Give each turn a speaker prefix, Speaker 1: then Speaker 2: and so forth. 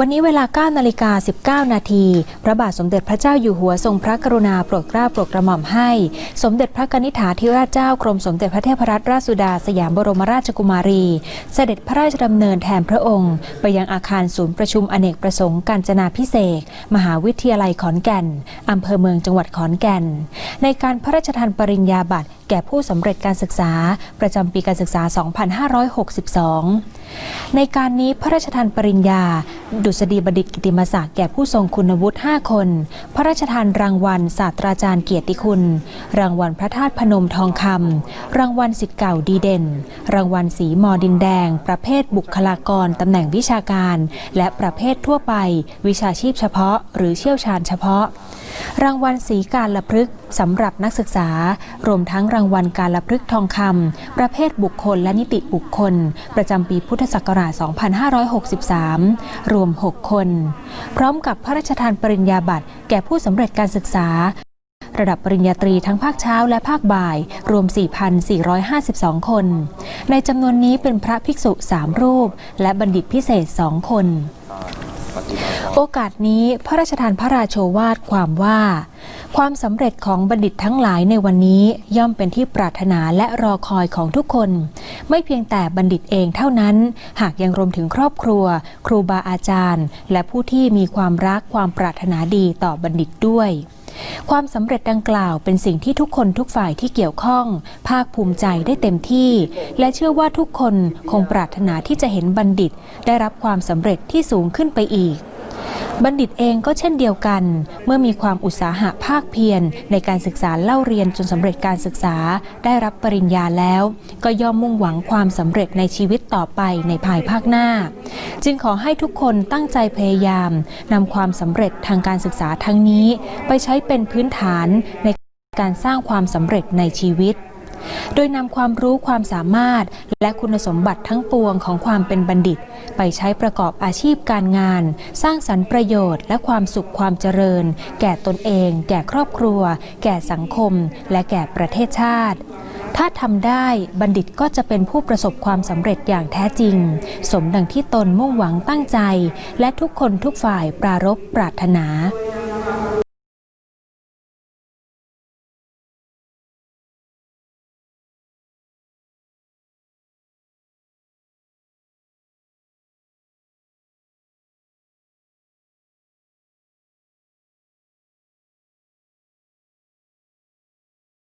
Speaker 1: วันนี้เวลา 9 นาฬิกา 19 นาที พระบาทสมเด็จพระเจ้าอยู่หัวทรงพระกรุณาโปรดเกล้าโปรดกระหม่อมให้ สมเด็จพระกนิษฐาธิราชเจ้ากรมสมเด็จพระเทพรัตนราชสุดาสยามบรมราชกุมารี เสด็จพระราชดำเนินแทนพระองค์ ไปยังอาคารศูนย์ประชุมอเนกประสงค์กาญจนาพิเศษ มหาวิทยาลัยขอนแก่น อำเภอเมืองจังหวัดขอนแก่น ในการพระราชทานปริญญาบัตรแก่ผู้สำเร็จการศึกษา ประจำปีการศึกษา 2562 ในการนี้พระราชทานปริญญา ดุษฎีบัณฑิตกิติมศักดิ์แก่ผู้ทรงคุณวุฒิ 5 คน พระราชทานรางวัลศาสตราจารย์เกียรติคุณ รางวัลพระธาตุพนมทองคำ รางวัลสิทธิ์เก่าดีเด่น รางวัลสีมอดินแดง ประเภทบุคลากรตำแหน่งวิชาการ และประเภททั่วไป วิชาชีพเฉพาะ หรือเชี่ยวชาญเฉพาะ รางวัลสีการละพฤกษ์สำหรับนักศึกษา รวมทั้งรางวัลการละพฤกษ์ทองคำประเภทบุคคลและนิติบุคคล ประจำปีพุทธศักราช 2563รวม 6 คน พร้อมกับพระราชทานปริญญาบัตรแก่ผู้สำเร็จการศึกษา ระดับปริญญาตรีทั้งภาคเช้าและภาคบ่าย รวม 4,452 คน ในจำนวนนี้เป็นพระภิกษุ 3 รูป และบัณฑิตพิเศษ 2 คน โอกาสนี้พระราชทานพระราโชวาทความว่า ความสำเร็จของบัณฑิตทั้งหลายในวันนี้ย่อมเป็นที่ปรารถนาและรอคอยของทุกคน ไม่เพียงแต่บัณฑิตเองเท่านั้น หากยังรวมถึงครอบครัว ครูบาอาจารย์ และผู้ที่มีความรักความปรารถนาดีต่อบัณฑิตด้วยความสำเร็จดังกล่าวเป็นสิ่งที่ทุกคนทุกฝ่ายที่เกี่ยวข้อง ภาคภูมิใจได้เต็มที่ และเชื่อว่าทุกคนคงปรารถนาที่จะเห็นบัณฑิต ได้รับความสำเร็จที่สูงขึ้นไปอีก บัณฑิตเองก็เช่นเดียวกัน เมื่อมีความอุตสาหะภาคเพียรในการศึกษาเล่าเรียนจนสำเร็จการศึกษาได้รับปริญญาแล้ว ก็ย่อมมุ่งหวังความสำเร็จในชีวิตต่อไปในภายภาคหน้า จึงขอให้ทุกคนตั้งใจพยายามนำความสำเร็จทางการศึกษาทั้งนี้ ไปใช้เป็นพื้นฐานในการสร้างความสำเร็จในชีวิต โดยนำความรู้ความสามารถ และคุณสมบัติทั้งปวงของความเป็นบัณฑิต ไปใช้ประกอบอาชีพการงาน สร้างสรรค์ประโยชน์ และความสุขความเจริญ แก่ตนเอง แก่ครอบครัว แก่สังคม และแก่ประเทศชาติ ถ้าทำได้บัณฑิตก็จะเป็นผู้ประสบความสำเร็จอย่างแท้จริง สมดังที่ตนมุ่งหวังตั้งใจ และทุกคนทุกฝ่ายปรารบปรารถนา